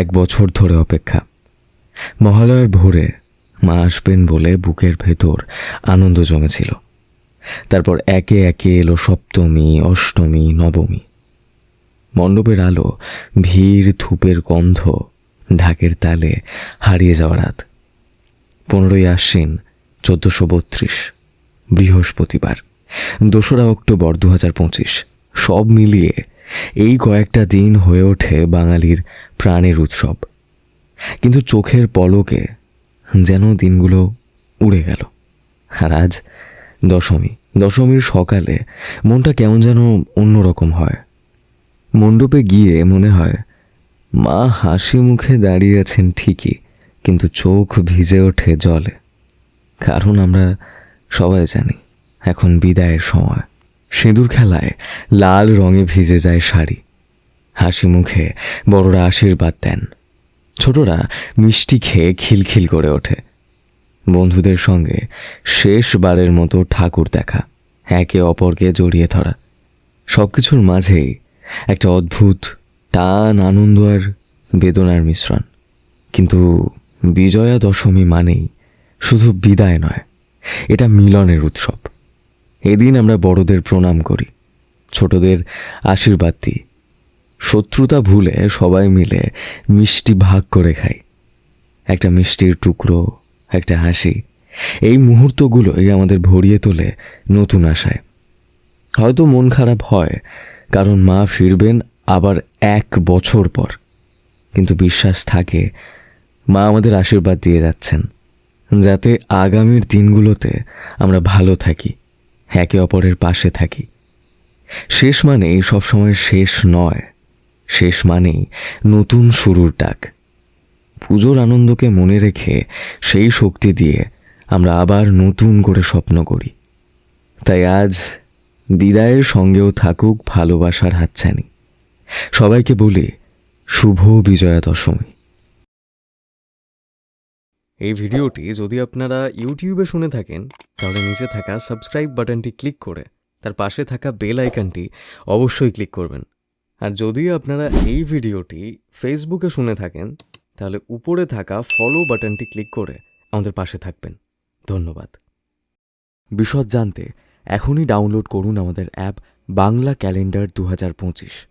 এক বছর ধরে অপেক্ষা। মহালয়ের ভোরে মা আসবেন বলে বুকের ভেতর আনন্দ জমেছিল। তারপর একে একে এলো সপ্তমী, অষ্টমী, নবমী। মণ্ডপের আলো, ভিড়, ধূপের গন্ধ, ঢাকের তালে হারিয়ে যাওয়া রাত। পনেরোই আশ্বিন, চোদ্দোশো বত্রিশ, বৃহস্পতিবার, দোসরা অক্টোবর দু হাজার পঁচিশ, সব মিলিয়ে এই কয়েকটা দিন হয়ে ওঠে বাঙালির প্রাণের উৎসব। কিন্তু চোখের পলকে যেন দিনগুলো উড়ে গেল। আর আজ দশমী। দশমীর সকালে মনটা কেমন যেন অন্যরকম হয়। মণ্ডপে গিয়ে মনে হয়, মা হাসি মুখে দাঁড়িয়ে আছেন ঠিকই, কিন্তু চোখ ভিজে ওঠে জলে। কারণ আমরা সবাই জানি, এখন বিদায়ের সময়। সিঁদুর খেলায় লাল রঙে ভিজে যায় শাড়ি। হাসি মুখে বড়রা আশীর্বাদ দেন। ছোটরা মিষ্টি খেয়ে খিলখিল করে ওঠে। বন্ধুদের সঙ্গে শেষবারের মতো ঠাকুর দেখা, একে অপরকে জড়িয়ে ধরা। সব কিছুর মাঝেই একটা অদ্ভুত, টান আনন্দ আর বেদনার মিশ্রণ। কিন্তু বিজয়া দশমী মানেই শুধু বিদায় নয়, এটা মিলনের উৎসব। এদিন আমরা বড়দের প্রণাম করি, ছোটদের আশীর্বাদ দিই। শত্রুতা ভুলে সবাই মিলে মিষ্টি ভাগ করে খাই। একটা মিষ্টির টুকরো, একটা হাসি, এই মুহূর্তগুলোই আমাদের ভরিয়ে তোলে নতুন আশায়। হয়তো মন খারাপ হয়, কারণ মা ফিরবেন আবার এক বছর পর, কিন্তু বিশ্বাস থাকে মা আমাদের আশীর্বাদ দিয়ে যাচ্ছেন, যাতে আগামীর দিনগুলোতে আমরা ভালো থাকি। একে অপরের পাশে থাকি। শেষ মানেই সবসময় শেষ নয়। শেষ মানেই নতুন শুরুর ডাক। পুজোর আনন্দকে মনে রেখে সেই শক্তি দিয়ে আমরা আবার নতুন করে স্বপ্ন করি। তাই আজ বিদায়ের সঙ্গেও থাকুক ভালোবাসার হাতছানি। সবাইকে বলি, শুভ বিজয়া দশমী এই ভিডিওটি যদি আপনারা ইউটিউবে শুনে থাকেন তাহলে নিচে থাকা সাবস্ক্রাইব বাটনটি ক্লিক করে তার পাশে থাকা বেল আইকনটি অবশ্যই ক্লিক করবেন। আর যদি আপনারা এই ভিডিওটি ফেসবুকে শুনে থাকেন, তাহলে উপরে থাকা ফলো বাটনটি ক্লিক করে আমাদের পাশে থাকবেন। ধন্যবাদ। বিশদ জানতে এখনই ডাউনলোড করুন আমাদের অ্যাপ বাংলা ক্যালেন্ডার দু হাজার পঁচিশ।